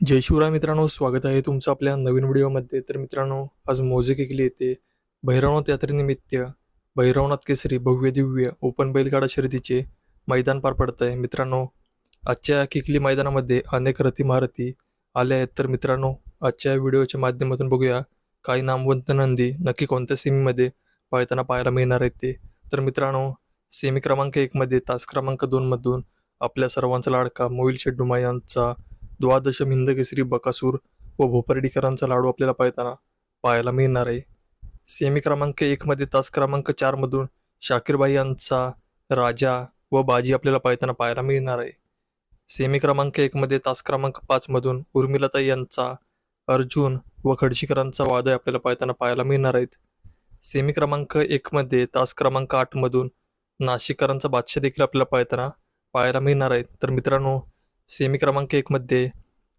जय शिवराय मित्रांनो स्वागत आहे तुमचं आपल्या नवीन व्हिडिओमध्ये. तर मित्रांनो आज मोजे केकली येथे भैरवनाथ यात्रेनिमित्त भैरवनाथ केसरी भव्य दिव्य ओपन बैलगाडा शर्यतीचे मैदान पार पडत आहे मित्रांनो आजच्या किकली मैदानामध्ये अनेक रथी महारथी आल्या आहेत. तर मित्रांनो आजच्या व्हिडिओच्या माध्यमातून बघूया काही नामवंत नंदी नक्की कोणत्या सेमीमध्ये पळताना पाहायला मिळणार आहेत ते. तर मित्रांनो सेमी क्रमांक एकमध्ये तास क्रमांक दोनमधून आपल्या सर्वांचा लाडका मोहिल शेड्डुमा यांचा द्वादश हिंदकेसरी बकासूर व भोपर्डीकरांचा लाडू आपल्याला पाहताना पाहायला मिळणार आहे. सेमी क्रमांक एकमध्ये तास क्रमांक चारमधून शाकीरबाई यांचा राजा व बाजी आपल्याला पाहताना पाहायला मिळणार आहे. सेमी क्रमांक एकमध्ये तास क्रमांक पाचमधून उर्मिलाताई यांचा अर्जुन व खडशीकरांचा वादळ आपल्याला पाहताना पाहायला मिळणार आहेत. सेमी क्रमांक एकमध्ये तास क्रमांक आठमधून नाशिककरांचा बादशाह देखील आपल्याला पाहताना पाहायला मिळणार आहेत. तर मित्रांनो सेमी क्रमांक एकमध्ये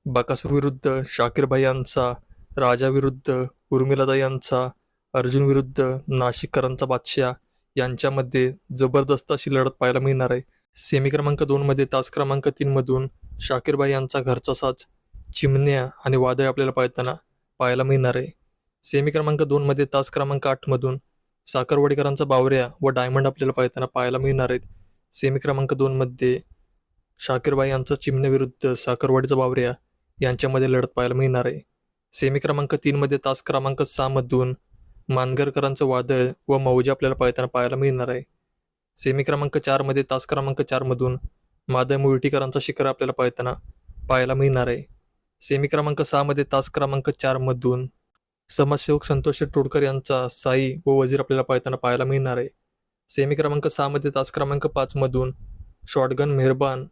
बकासूर विरुद्ध शाकीरभाई यांचा राजा विरुद्ध यांचा अर्जुन विरुद्ध नाशिककरांचा बादशाह यांच्यामध्ये जबरदस्त अशी लढत पाहायला मिळणार आहे. सेमी क्रमांक दोनमध्ये तास क्रमांक तीनमधून शाकीरबाई यांचा घरचा साज चिमण्या आणि वादळ आपल्याला पाहताना पाहायला मिळणार आहे. सेमी क्रमांक दोनमध्ये तास क्रमांक आठमधून साखरवाडीकरांचा बावऱ्या व डायमंड आपल्याला पाहताना पाहायला मिळणार आहेत. सेमी क्रमांक दोनमध्ये शाकीरबाई यांचा चिमणेविरुद्ध साखरवाडीचा बावऱ्या यांच्यामध्ये लढत पाहायला मिळणार आहे. सेमी क्रमांक तीनमध्ये तास क्रमांक सहामधून मानगरकरांचं वादळ व मौजा आपल्याला पाहताना पाहायला मिळणार आहे. सेमी क्रमांक चारमध्ये तास क्रमांक चारमधून माधव मुर्टीकरांचा शिखर आपल्याला पाहताना पाहायला मिळणार आहे. सेमी क्रमांक सहामध्ये तास क्रमांक चारमधून समाजसेवक संतोष टोडकर यांचा साई व वजीर आपल्याला पाहताना पाहायला मिळणार आहे. सेमी क्रमांक सहामध्ये तास क्रमांक पाचमधून शॉटगन मेहरबान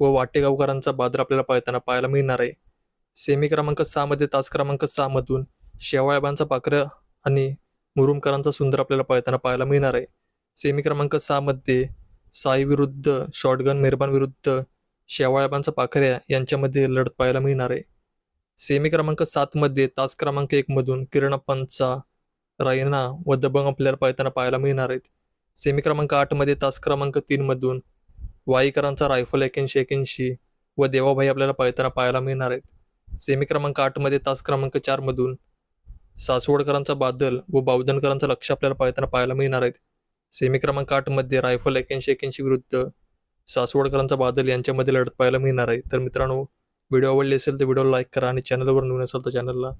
व वाटेगावकरांचा बादर आपल्याला पाहताना पाहायला मिळणार आहे. सेमी क्रमांक सहामध्ये तास क्रमांक सहामधून शेवाळ्याबांचा पाखरं आणि मुरुमकरांचा सुंदर आपल्याला पाहताना पाहायला मिळणार आहे. सेमी क्रमांक सहामध्ये साई विरुद्ध शॉटगन मेहरबान विरुद्ध शेवाळ्याबांचा पाखऱ्या यांच्यामध्ये लढत पाहायला मिळणार आहे. सेमी क्रमांक सातमध्ये तास क्रमांक एकमधून किरणप्पांचा रायना व दबंग आपल्याला पाहताना पाहायला मिळणार आहेत. सेमी क्रमांक आठमध्ये तास क्रमांक तीनमधून वाईकरांचा रायफल एक्याऐंशी एक्याऐंशी व देवाभाई आपल्याला पळताना पाहायला मिळणार आहेत. सेमी क्रमांक आठमध्ये तास क्रमांक चारमधून सासवडकरांचा बादल व बावधनकरांचा लक्ष आपल्याला पळताना पाहायला मिळणार आहेत. सेमी क्रमांक आठमध्ये रायफल एक्याऐंशी एक्याऐंशी विरुद्ध सासवडकरांचा बादल यांच्यामध्ये लढत पाहायला मिळणार आहे. तर मित्रांनो व्हिडिओ आवडले असेल तर व्हिडिओला लाईक करा आणि चॅनलवर नवीन असेल तर चॅनलला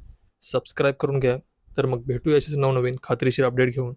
सबस्क्राईब करून घ्या. तर मग भेटूया असेच नवनवीन खात्रीशीर अपडेट घेऊन.